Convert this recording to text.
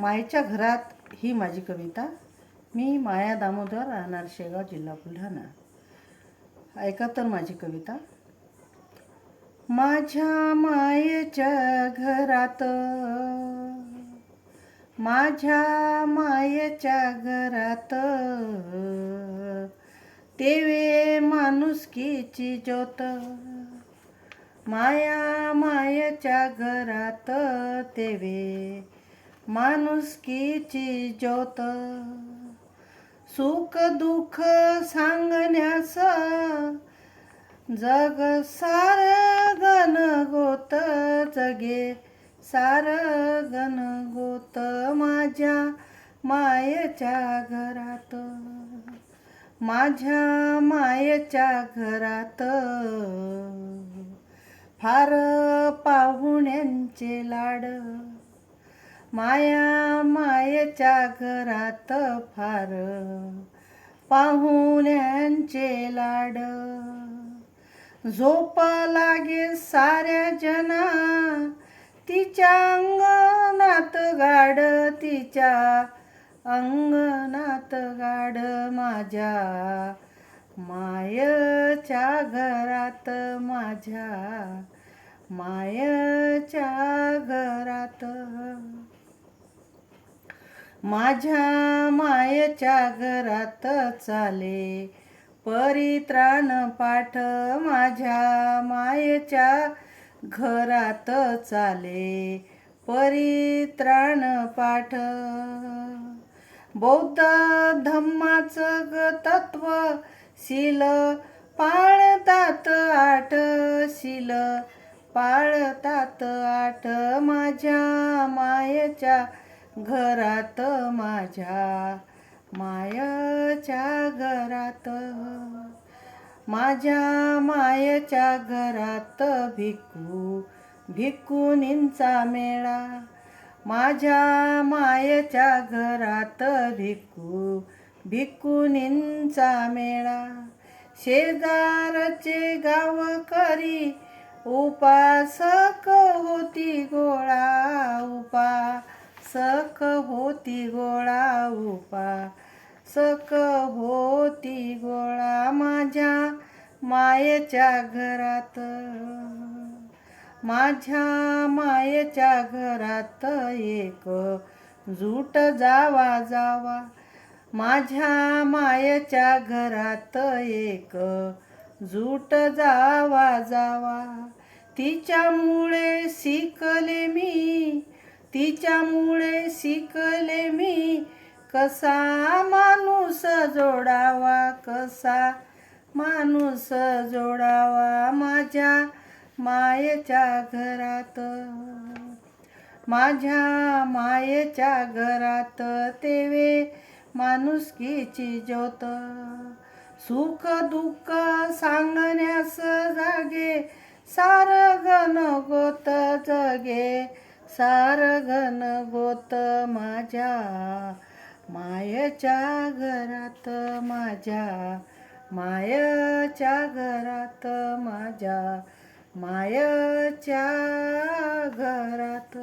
मायेच्या घरात ही माझी कविता. मी माया दामोदर राहणार शेगाव जिल्हा बुलढाणा. ऐका तर माझी कविता. माझ्या मायेच्या घरात माझ्या मायेच्या घरात तेवे माणुसकीची ज्योत. माया मायेच्या घरात तेवे माणुसकीची ज्योत सुख दुःख सांगण्यास जग सार गण गोत जगे सार गण गोत माझ्या मायेच्या घरात. माझ्या मायेच्या घरात फार पाहुण्यांचे लाड. माया मायेच्या घरात फार पाहुण्यांचे लाड. झोपा लागे साऱ्या जना तिच्या अंगणात गाड तिच्या अंगणात गाड. माझ्या मायच्या घरात माझ्या मायच्या घरात. माझ्या मायेच्या घरात चाले. परित्राण पाठ माझ्या मायेच्या घरात चाले. परित्राण पाठ. बौद्ध धम्माचं ग तत्व शिल पाळतात आठ शिल पाळतात आठ. माझ्या मायेच्या घरात माझ्या मायाच्या घरात. माझ्या मायेच्या घरात भिक्खू भिक्खुनींचा मेळा. माझ्या मायेच्या घरात भिक्खू भिक्खुनींचा मेळा. शेजारचे गावकरी उपासक होती गो उपासक होती गोळा उपासक होती गोळा माझ्या मायेच्या घरात. माझ्या मायेच्या घरात एक जूट जावा जावा. माझ्या मायेच्या घरात एक जूट जावा जावा. तिच्यामुळे शिकले मी तिच्यामुळे शिकले मी कसा माणूस जोडावा कसा माणूस जोडावा माझ्या मायेच्या घरात. माझ्या मायेच्या घरात तेवे माणुसकीची ज्योत. सुख दुःख सांगण्यास जागे सार गोत जगे. सार घन गोत माझ्या मायेच्या घरात माझ्या मायेच्या घरात माझ्या मायेच्या घरात.